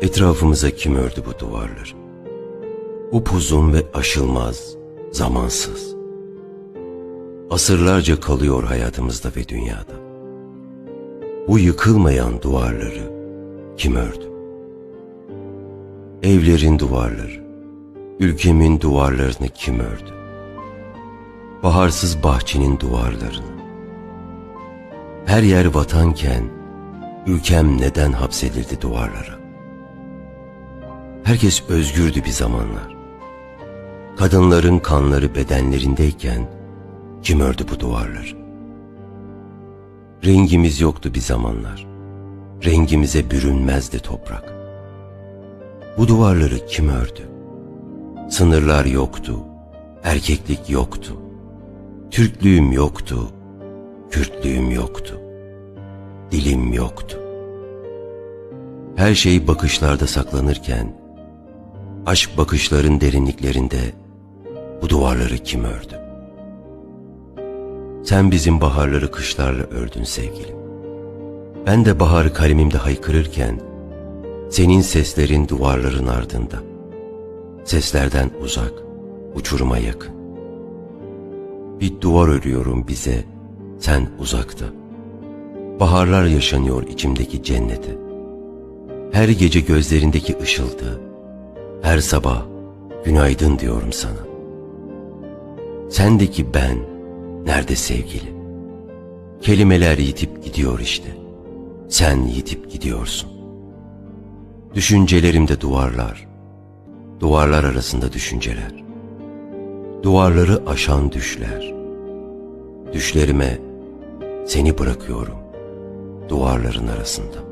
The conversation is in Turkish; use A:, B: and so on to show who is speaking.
A: Etrafımıza kim ördü bu duvarları? Upuzun ve aşılmaz, zamansız. Asırlarca kalıyor hayatımızda ve dünyada. Bu yıkılmayan duvarları kim ördü? Evlerin duvarları, ülkemin duvarlarını kim ördü? Baharsız bahçenin duvarlarını. Her yer vatanken ülkem neden hapsedildi duvarlara? Herkes özgürdü bir zamanlar. Kadınların kanları bedenlerindeyken kim ördü bu duvarları? Rengimiz yoktu bir zamanlar. Rengimize bürünmezdi toprak. Bu duvarları kim ördü? Sınırlar yoktu, erkeklik yoktu. Türklüğüm yoktu, Kürtlüğüm yoktu. Dilim yoktu. Her şey bakışlarda saklanırken, aşk bakışların derinliklerinde bu duvarları kim ördü? Sen bizim baharları kışlarla ördün sevgilim. Ben de baharı kalemimde haykırırken, senin seslerin duvarların ardında. Seslerden uzak, uçuruma yakın. Bir duvar örüyorum bize, sen uzakta. Baharlar yaşanıyor içimdeki cennete. Her gece gözlerindeki ışıltı, her sabah günaydın diyorum sana. Sendeki ben nerede sevgili? Kelimeler yitip gidiyor işte. Sen yitip gidiyorsun. Düşüncelerimde duvarlar, duvarlar arasında düşünceler. Duvarları aşan düşler. Düşlerime seni bırakıyorum duvarların arasında.